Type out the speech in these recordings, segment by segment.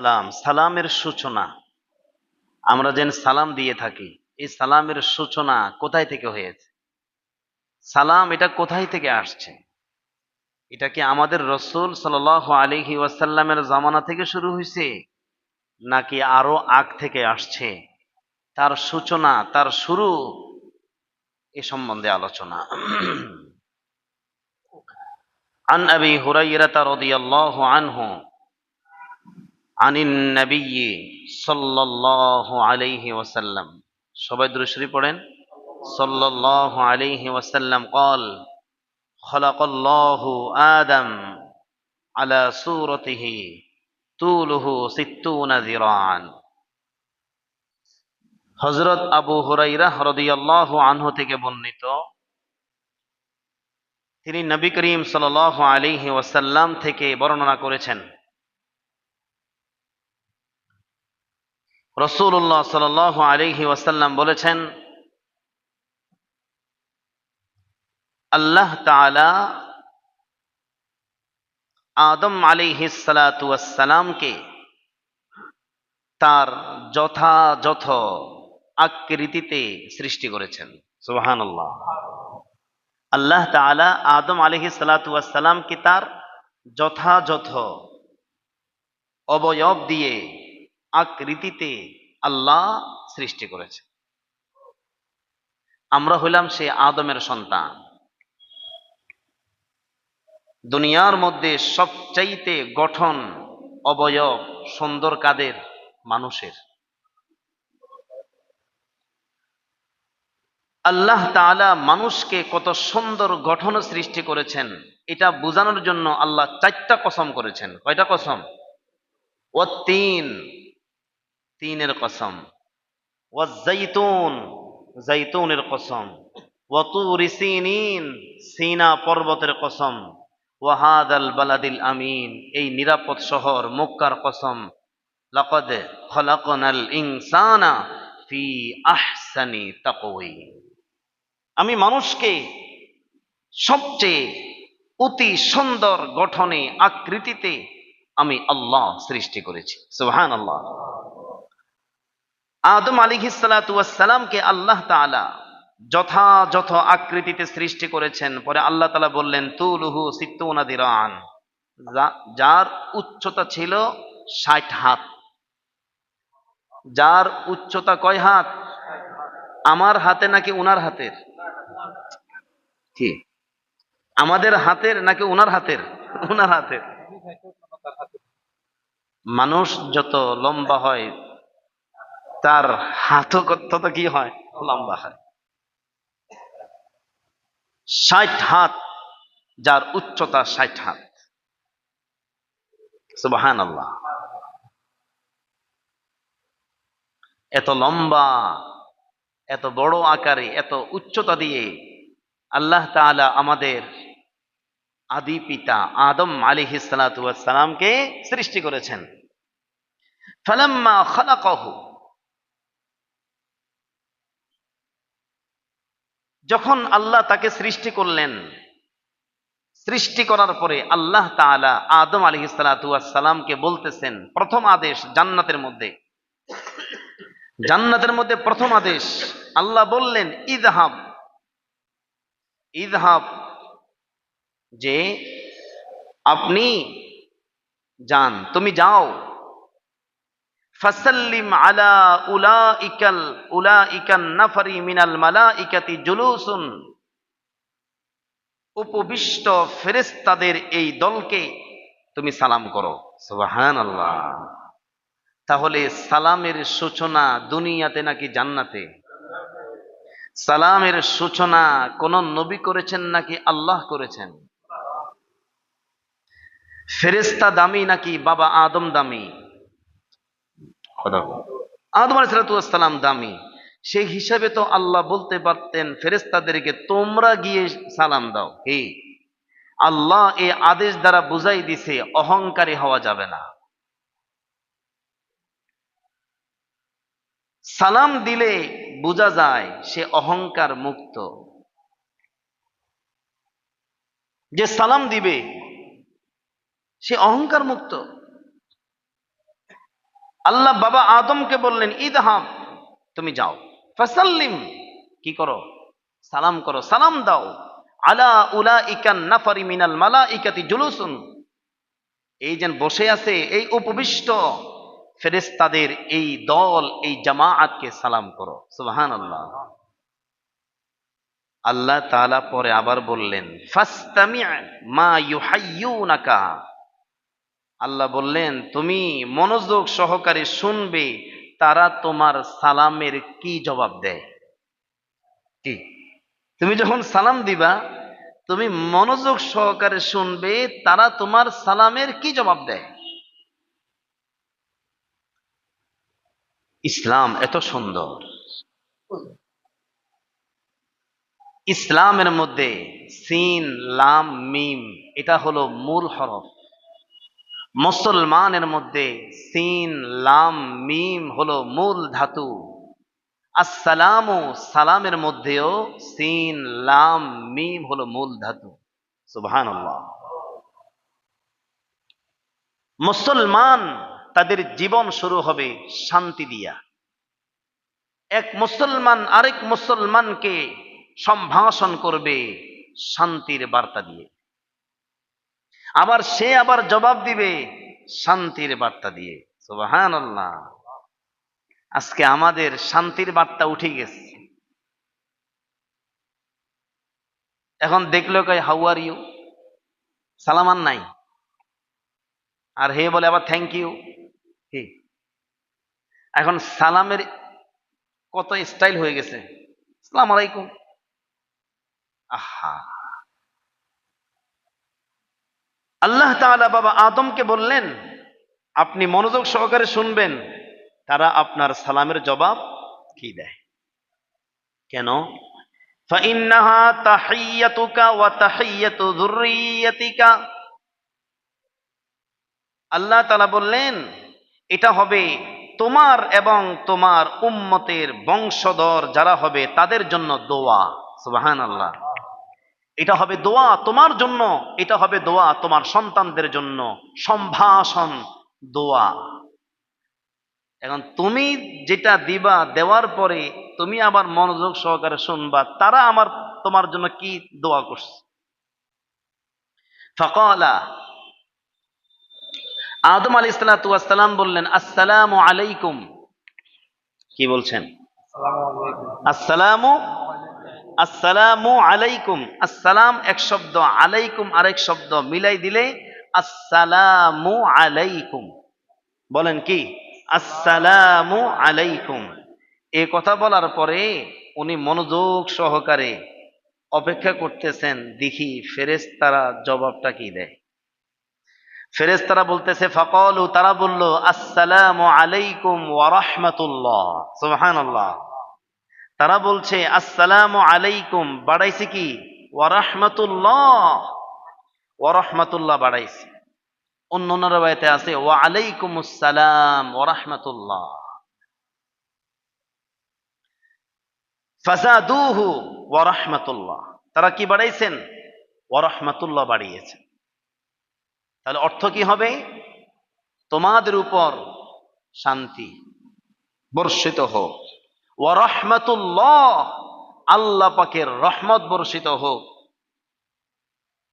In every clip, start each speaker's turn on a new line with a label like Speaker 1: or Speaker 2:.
Speaker 1: সালাম সালামের সূচনা আমরা যেন সালাম দিয়ে থাকি এই সালামের সূচনা কোথায় থেকে হয়েছে সালাম এটা কোথায় থেকে আসছে এটা কি আমাদের রসুল সাল আলিহি ওয়াসাল্লামের জামানা থেকে শুরু হয়েছে নাকি আরো আগ থেকে আসছে তার সূচনা তার শুরু এ সম্বন্ধে আলোচনা عن أبي هريرة رضي الله عنه আনিন নবী সাল্লাহ আলাইহি ওয়াসাল্লাম। সবাই দূরশ্বরী পড়েন। সাল্লাহ আলাইহি ওয়াসাল্লাম কল খলাকল্লাহু আদম আলা সুরতিহি তুলুহু সিত্তুনা জিরান হযরত আবু হুরাইরা রাদিয়াল্লাহু আনহু থেকে বর্ণিত, তিনি নবী করিম সাল আলিহি ওয়াসাল্লাম থেকে বর্ণনা করেছেন। রসুল্লাহ সাল আলিহি ওয়াসাল্লাম বলেছেন, আল্লাহ তাআলা আদম আলিহিসালামকে তার যথাযথ আকৃতিতে সৃষ্টি করেছেন। সুবাহান আল্লাহ আল্লাহ তাআলা আদম আলহি সালাতামকে তার যথাযথ অবয়ব দিয়ে আকৃতিতে আল্লাহ সৃষ্টি করেছে আমরা হইলাম সে আদমের সন্তান। দুনিয়ার মধ্যে সবচাইতে গঠন, অবয়ব, সুন্দর কাদের? মানুষের। আল্লাহ তাআলা মানুষকে কত সুন্দর গঠন সৃষ্টি করেছেন, এটা বোঝানোর জন্য আল্লাহ চারটা কসম করেছেন। কয়টা কসম? ও তিন তিনের কসম। ও জৈতুন জৈতুনের কসম। ওয়াতুরি সিনিন, সিনা পর্বতের কসম। ওয়াহাদ আল বালাদিল আমিন, এই নিরাপদ শহর, মক্কার কসম। লাকদ খলাকনাল ইনসানা ফি আহসানি তাকওয়িম। আমি মানুষকে সবচেয়ে অতি সুন্দর গঠনে আকৃতিতে আমি আল্লাহ সৃষ্টি করেছি। সুহান আল্লাহ আদম আলী আলিহিসালামকে আল্লাহ তালা যথাযথ আকৃতিতে সৃষ্টি করেছেন। পরে আল্লাহ তালা বললেন, তুলুহু সিত্তুনাদিরান যার উচ্চতা ছিল ষাট হাত। যার উচ্চতা কয় হাত? আমার হাতে নাকি উনার হাতের? কি? আমাদের হাতের নাকি উনার হাতের? উনার হাতের। মানুষ যত লম্বা হয় তার হাতও তত কি হয়? লম্বা হয়। ষাট হাত, যার উচ্চতা ষাট হাত। সুবাহান আল্লাহ এত লম্বা, এত বড় আকারে, এত উচ্চতা দিয়ে আল্লাহ তাআলা আমাদের আদি পিতা আদম আলিহি সালামকে সৃষ্টি করেছেন। ফালাম্মা খালাকাহু যখন আল্লাহ তাকে সৃষ্টি করলেন, সৃষ্টি করার পরে আল্লাহ তাআলা আদম আলিহি সালামকে বলতেছেন, প্রথম আদেশ জান্নাতের মধ্যে। জান্নাতের মধ্যে প্রথম আদেশ, আল্লাহ বললেন ইদহাব ইদহাব যে, আপনি যান, তুমি যাও। উপবিষ্ট ফেরেস্তাদের এই দলকে তুমি সালাম করো। সুবাহান আল্লাহ তাহলে সালামের সূচনা দুনিয়াতে নাকি জান্নাতে? সালামের সূচনা কোন নবী করেছেন নাকি আল্লাহ করেছেন? ফেরেস্তা দামি নাকি বাবা আদম দামি? আদম আলাইসালাম দামি। সেই হিসাবে তো আল্লাহ বলতে পারতেন ফেরেস্তাদেরকে তোমরা গিয়ে সালাম দাও। হে, আল্লাহ এ আদেশ দ্বারা বুঝাই দিছে, অহংকারী হওয়া যাবে না। সালাম দিলে বোঝা যায়, সে অহংকার মুক্ত। যে সালাম দিবে, সে অহংকার মুক্ত। আল্লাহ বাবা আদমকে বললেন ইদহাব তুমি যাও। ফাসাল্লিম, কি করো? সালাম করো। সালাম দাও। আলা উলা ইকান নাফারি মিনাল মালা ইকাতি জুলুসুন। এই যেন বসে আছে, এই উপবিষ্ট ফেরেস্তাদের এই দল, এই জামাআতকে সালাম করো। সুবহান আল্লাহ আল্লাহ তাআলা পরে আবার বললেন, ফাস্তামি মা ইউহাইয়ুনাকা। আল্লাহ বললেন, তুমি মনোযোগ সহকারে শুনবে, তারা তোমার সালামের কি জবাব দেয়? কি? তুমি যখন সালাম দিবা, তুমি মনোযোগ সহকারে শুনবে, তারা তোমার সালামের কি জবাব দেয়? ইসলাম এত সুন্দর। ইসলামের মধ্যে সিন, লাম, মিম, এটা হলো মূল হরফ। মুসলমানের মধ্যে সিন, লাম, মিম হলো মূল ধাতু। আসসালামু, সালামের মধ্যেও সিন, লাম, মিম হলো মূল ধাতু। সুবহান মুসলমান তাদের জীবন শুরু হবে শান্তি দিয়া। এক মুসলমান আরেক মুসলমানকে সম্ভাষণ করবে শান্তির বার্তা দিয়ে। আবার সে আবার জবাব দিবে শান্তির বার্তা দিয়ে। সুবাহান আল্লাহ আজকে আমাদের শান্তির বার্তা উঠে গেছে। এখন দেখল কয় হাউ আর ইউ সালামান নাই। আর হে বলে আবার থ্যাংক ইউ হে। এখন সালামের কত স্টাইল হয়ে গেছে। সালাম আলাইকুম। আহা। আল্লাহ তালা বাবা আদমকে বললেন, আপনি মনোযোগ সহকারে শুনবেন, তারা আপনার সালামের জবাব কি দেয়? কেন? আল্লাহ তালা বললেন, এটা হবে তোমার এবং তোমার উম্মতের বংশধর যারা হবে তাদের জন্য দোয়া। সুবাহান আল্লাহ এটা হবে দোয়া তোমার জন্য এটা হবে দোয়া তোমার সন্তানদের জন্য। সম্ভাষণ দোয়া। এখন তুমি যেটা দিবা দেওয়ার পরে তুমি আবার মনোযোগ সহকারে শুনবা তারা আমার তোমার জন্য কি দোয়া করছে। ফকালা। আদম আলী সালাম বললেন আসসালামু আলাইকুম। কি বলছেন? আসসালামু আসসালামু আলাইকুম। আসসালাম এক শব্দ, আলাইকুম আরেক শব্দ মিলাই দিলে আসসালামু আলাইকুম। বলেন কি? আসসালামু আলাইকুম। এ কথা বলার পরে উনি মনোযোগ সহকারে অপেক্ষা করতেছেন, দেখি ফেরেশতারা জবাবটা কি দেয়। ফেরেশতারা বলতেছে, ফাকালু, তারা বলল, আসসালামু আলাইকুম ওয়া রাহমাতুল্লাহ। সুবহানাল্লাহ। তারা বলছে, আসসালামু আলাইকুম, বাড়াইছে কি? ওয়ারহমাতুল্লাহ। ওয়ারহমাতুল্লাহ বাড়াইছে। অন্য অন্য রবায়তে আছে ওয়া আলাইকুম আসসালাম ওয়ারহমাতুল্লাহ। ফাজাদুহু, ওয়ারহমাতুল্লাহ। তারা কি বাড়াইছেন? ওয়ারহমাতুল্লাহ বাড়িয়েছেন তাহলে অর্থ কি হবে? তোমাদের উপর শান্তি বর্ষিত হোক। ওয়ারহমাতুল্লাহ আল্লাহ পাকের রহমত বর্ষিত হোক।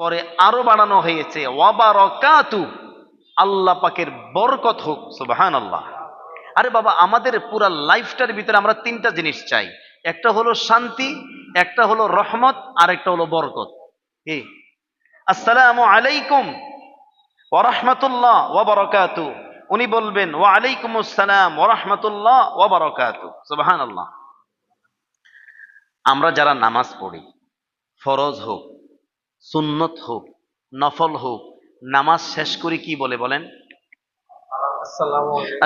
Speaker 1: পরে আরও বাড়ানো হয়েছে ওয়াবারকাতু আল্লাহ পাকের বরকত হোক সুবাহান আল্লাহ আরে বাবা, আমাদের পুরা লাইফটার ভিতরে আমরা তিনটা জিনিস চাই। একটা হলো শান্তি, একটা হলো রহমত আর একটা হলো বরকত। আসসালামু আলাইকুম ওরহমতুল্লাহ ওয়াবারকাতু উনি বলবেন ওয়া আলাইকুম আসসালাম ওয়া রাহমাতুল্লাহ ওয়া বারাকাতু সুবহানাল্লাহ। আমরা যারা নামাজ পড়ি ফরজ হোক সুন্নত হোক নফল হোক নামাজ শেষ করি কি বলে বলেন?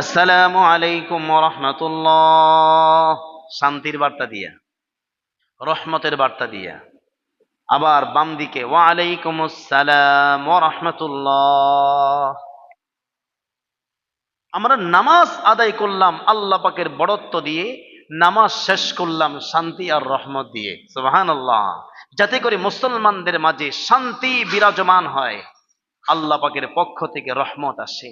Speaker 1: আসসালামু আলাইকুম। ওয়া রাহমাতুল্লাহ। শান্তির বার্তা দিয়া রহমতের বার্তা দিয়া। আবার বাম দিকে ওয়া আলাইকুম আসসালাম ওয়া রাহমাতুল্লাহ। আমরা নামাজ আদায় করলাম আল্লাহ পাকের বড়ত্ব দিয়ে, নামাজ শেষ করলাম শান্তি আর রহমত দিয়ে। সুবাহান আল্লাহ যাতে করে মুসলমানদের মাঝে শান্তি বিরাজমান হয়, আল্লাহ পাকের পক্ষ থেকে রহমত আসে।